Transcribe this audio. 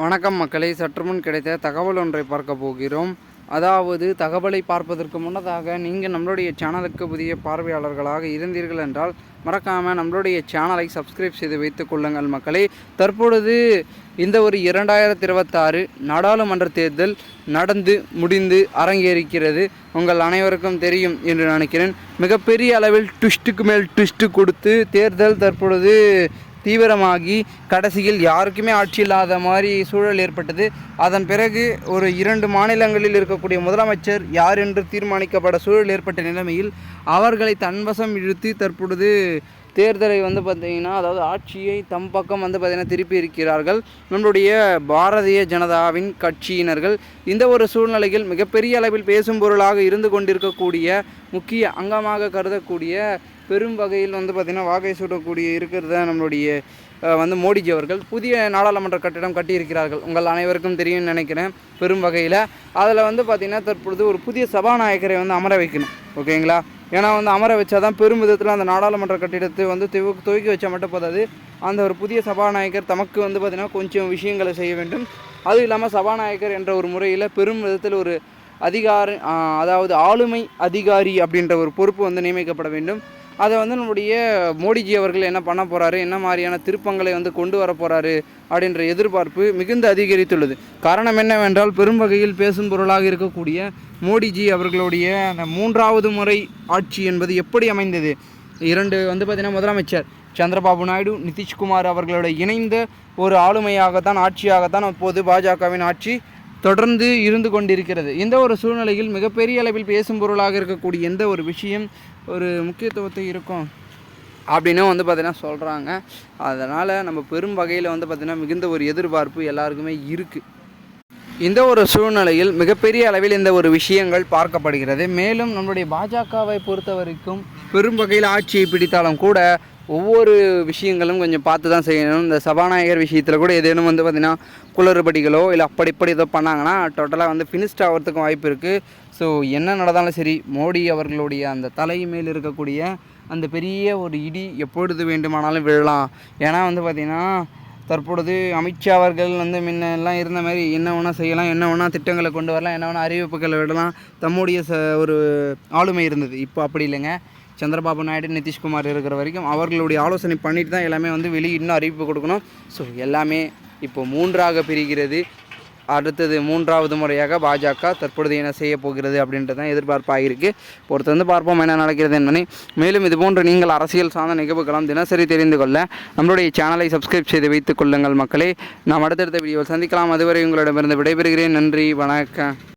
வணக்கம் மக்களை சற்றுமுன் கிடைத்த தகவல் ஒன்றை பார்க்க போகிறோம். அதாவது தகவலை பார்ப்பதற்கு முன்னதாக நீங்கள் நம்மளுடைய சேனலுக்கு புதிய பார்வையாளர்களாக இருந்தீர்கள் என்றால் மறக்காமல் நம்மளுடைய சேனலை சப்ஸ்கிரைப் செய்து வைத்துக் கொள்ளுங்கள் மக்களே. தற்பொழுது இந்த ஒரு இரண்டாயிரத்தி இருபத்தாறு நாடாளுமன்ற தேர்தல் நடந்து முடிந்து அரங்கேறிக்கிறது. உங்கள் அனைவருக்கும் தெரியும் என்று நினைக்கிறேன். மிகப்பெரிய அளவில் ட்விஸ்ட்டுக்கு மேல் ட்விஸ்ட்டு கொடுத்து தேர்தல் தற்பொழுது தீவிரமாகி கடைசியில் யாருக்குமே ஆட்சி இல்லாத மாதிரி சூழல் ஏற்பட்டது. அதன் பிறகு ஒரு இரண்டு மாநிலங்களில் இருக்கக்கூடிய முதலமைச்சர் யார் என்று தீர்மானிக்கப்பட சூழல் ஏற்பட்ட நிலைமையில் அவர்களை தன்வசம் இழுத்து தற்பொழுது தேர்தலை வந்து பார்த்திங்கன்னா அதாவது ஆட்சியை தம் பக்கம் வந்து பார்த்திங்கன்னா திருப்பி இருக்கிறார்கள். நம்மளுடைய பாரதிய ஜனதாவின் கட்சியினர்கள் இந்த ஒரு சூழ்நிலையில் மிகப்பெரிய அளவில் பேசும் பொருளாக இருந்து கொண்டிருக்கக்கூடிய முக்கிய அங்கமாக கருதக்கூடிய பெரும் வகையில் வந்து பார்த்திங்கன்னா வாகை சூடக்கூடிய இருக்கிறத நம்மளுடைய வந்து மோடிஜி அவர்கள். புதிய நாடாளுமன்ற கட்டிடம் கட்டியிருக்கிறார்கள். உங்கள் அனைவருக்கும் தெரியும்னு நினைக்கிறேன். பெரும் வகையில். அதில் வந்து பார்த்திங்கன்னா தற்பொழுது ஒரு புதிய சபாநாயகரை வந்து அமர வைக்கணும். ஓகேங்களா? ஏன்னா வந்து அமர வச்சா தான் பெரும் விதத்தில் அந்த நாடாளுமன்ற கட்டிடத்தை வந்து துவ துவக்கி வச்சா மட்டும் போதாது. அந்த ஒரு புதிய சபாநாயகர் தமக்கு வந்து பார்த்திங்கன்னா கொஞ்சம் விஷயங்களை செய்ய வேண்டும். அதுவும் இல்லாமல் சபாநாயகர் என்ற ஒரு முறையில் பெரும் விதத்தில் ஒரு அதிகார அதாவது ஆளுமை அதிகாரி அப்படின்ற ஒரு பொறுப்பு வந்து நியமிக்கப்பட வேண்டும். அதை வந்து நம்முடைய மோடிஜி அவர்கள் என்ன பண்ண போகிறாரு என்ன மாதிரியான திருப்பங்களை வந்து கொண்டு வர போகிறாரு அப்படின்ற எதிர்பார்ப்பு மிகுந்த அதிகரித்துள்ளது. காரணம் என்னவென்றால் பெரும் வகையில் பேசும் பொருளாக இருக்கக்கூடிய மோடிஜி அவர்களுடைய அந்த மூன்றாவது முறை ஆட்சி என்பது எப்படி அமைந்தது? இரண்டு வந்து பார்த்திங்கன்னா முதலமைச்சர் சந்திரபாபு நாயுடு நிதிஷ்குமார் அவர்களோட இணைந்த ஒரு ஆளுமையாகத்தான் ஆட்சியாகத்தான் அப்போது பாஜகவின் ஆட்சி தொடர்ந்து இருந்து கொண்டிருக்கிறது. இந்த ஒரு சூழ்நிலையில் மிகப்பெரிய அளவில் பேசும் பொருளாக இருக்கக்கூடிய எந்த ஒரு விஷயம் ஒரு முக்கியத்துவத்தை இருக்கும்? அப்படின்னு வந்து பார்த்திங்கன்னா சொல்கிறாங்க அதனால் நம்ம பெரும் வகையில் வந்து பார்த்திங்கன்னா மிகுந்த ஒரு எதிர்பார்ப்பு எல்லாருக்குமே இருக்குது இந்த ஒரு சூழ்நிலையில் மிகப்பெரிய அளவில் இந்த ஒரு விஷயங்கள் பார்க்கப்படுகிறது. மேலும் நம்முடைய பாஜகவை பொறுத்த வரைக்கும் பெரும் வகையில் ஆட்சியை பிடித்தாலும் கூட ஒவ்வொரு விஷயங்களும் கொஞ்சம் பார்த்து தான் செய்யணும். இந்த சபாநாயகர் விஷயத்தில் கூட ஏதேனும் வந்து பார்த்திங்கன்னா குளறுபடிகளோ இல்லை அப்படி இப்படி ஏதோ பண்ணாங்கன்னா டோட்டலாக வந்து ஃபினிஷ்ட் ஆகிறதுக்கும் வாய்ப்பு இருக்குது ஸோ என்ன நடந்தாலும் சரி மோடி அவர்களுடைய அந்த தலை மேல் இருக்கக்கூடிய அந்த பெரிய ஒரு இடி எப்பொழுது வேண்டுமானாலும் விழலாம். ஏன்னா வந்து பார்த்திங்கன்னா தற்பொழுது அமித்ஷா அவர்கள் வந்து முன்னெல்லாம் இருந்த மாதிரி என்ன வேணால் செய்யலாம் என்ன வேணால் திட்டங்களை கொண்டு வரலாம் என்ன வேணால் அறிவிப்புகளை விடலாம். தம்முடைய ச ஒரு ஆளுமை இருந்தது. இப்போ அப்படி இல்லைங்க. சந்திரபாபு நாயுடு நிதிஷ்குமார் இருக்கிற வரைக்கும் அவர்களுடைய ஆலோசனை பண்ணிட்டு தான் எல்லாமே வந்து வெளியே இன்னும் அறிவிப்பு கொடுக்கணும். ஸோ எல்லாமே இப்போ மூன்றாக பிரிகிறது. அடுத்தது மூன்றாவது முறையாக பாஜக தற்பொழுது என்ன செய்ய போகிறது அப்படின்றது தான் எதிர்பார்ப்பாக இருக்குது பொறுத்து வந்து பார்ப்போம் என்ன நடக்கிறது என்பதை மேலும் இதுபோன்று நீங்கள் அரசியல் சார்ந்த நிகழ்வுகளும் தினசரி தெரிந்து கொள்ள நம்மளுடைய சேனலை சப்ஸ்கிரைப் செய்து வைத்துக் கொள்ளுங்கள் மக்களே. நாம் அடுத்தடுத்த வீடியோவில் சந்திக்கலாம். அதுவரை உங்களிடமிருந்து விடைபெறுகிறேன். நன்றி. வணக்கம்.